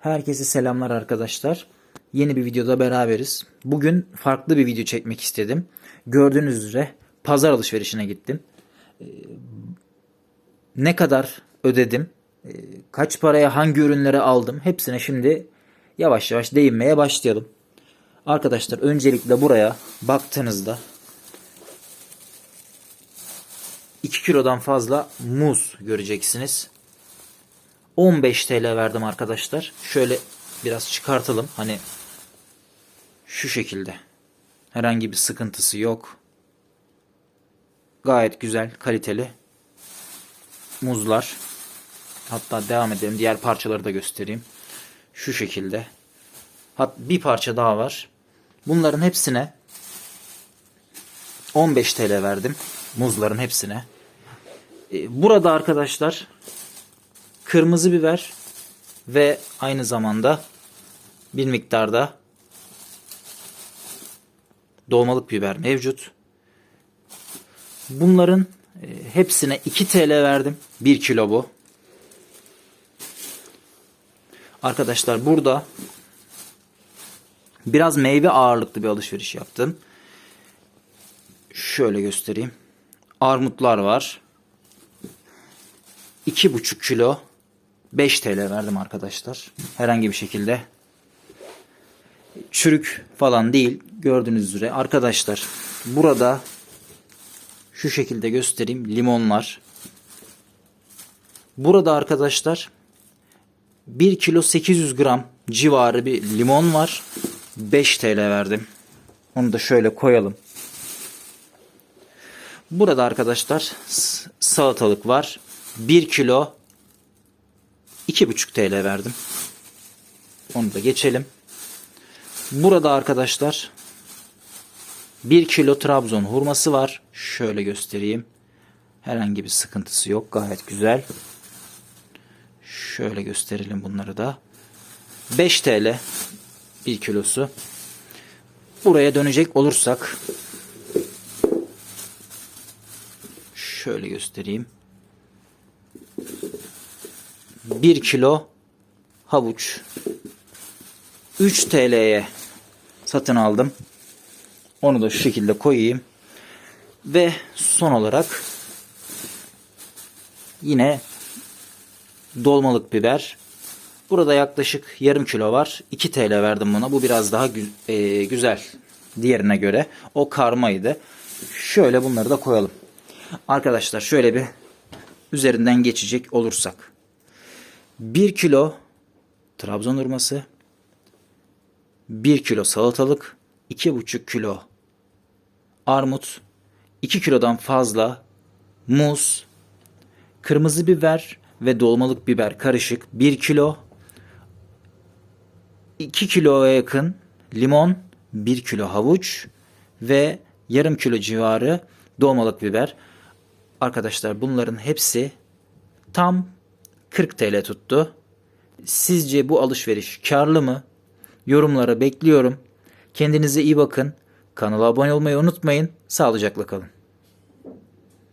Herkese selamlar arkadaşlar. Yeni bir videoda beraberiz. Bugün farklı bir video çekmek istedim. Gördüğünüz üzere pazar alışverişine gittim. Ee, Ne kadar ödedim? Ee, Kaç paraya hangi ürünleri aldım? Hepsine şimdi yavaş yavaş değinmeye başlayalım. Arkadaşlar öncelikle buraya baktığınızda 2 kilodan fazla muz göreceksiniz. 15 TL verdim arkadaşlar. Şöyle biraz çıkartalım. Hani şu şekilde. Herhangi bir sıkıntısı yok. Gayet güzel, kaliteli muzlar. Hatta devam edelim. Diğer parçaları da göstereyim. Şu şekilde. Hat bir parça daha var. Bunların hepsine 15 TL verdim. Muzların hepsine. Ee, Burada arkadaşlar kırmızı biber ve aynı zamanda bir miktarda dolmalık biber mevcut. Bunların e, hepsine 2 TL verdim. 1 kilo bu. Arkadaşlar burada biraz meyve ağırlıklı bir alışveriş yaptım. Şöyle göstereyim. Armutlar var. 2,5 kilo 5 TL verdim arkadaşlar. Herhangi bir şekilde çürük falan değil. Gördüğünüz üzere arkadaşlar burada şu şekilde göstereyim. Limonlar. Burada arkadaşlar 1 kilo 800 gram civarı bir limon var. 5 TL verdim. Onu da şöyle koyalım. Burada arkadaşlar salatalık var. 1 kilo 2,5 TL verdim. Onu da geçelim. Burada arkadaşlar 1 kilo Trabzon hurması var. Şöyle göstereyim. Herhangi bir sıkıntısı yok. Gayet güzel. Şöyle gösterelim bunları da. 5 TL 1 kilosu. Buraya dönecek olursak şöyle göstereyim. 1 kilo havuç 3 TL'ye satın aldım. Onu da şu şekilde koyayım. Ve son olarak yine dolmalık biber. Burada yaklaşık yarım kilo var. 2 TL verdim buna. Bu biraz daha gü- e, güzel diğerine göre. O karmaydı. Şöyle bunları da koyalım. Arkadaşlar şöyle bir üzerinden geçecek olursak. 1 kilo Trabzon hurması, 1 kilo salatalık, 2,5 kilo armut, 2 kilodan fazla muz, kırmızı biber ve dolmalık biber karışık 1 kilo, 2 kiloya yakın limon, 1 kilo havuç ve yarım kilo civarı dolmalık biber. Arkadaşlar bunların hepsi tam 40 TL tuttu. Sizce bu alışveriş karlı mı? Yorumlara bekliyorum. Kendinize iyi bakın. Kanala abone olmayı unutmayın. Sağlıcakla kalın.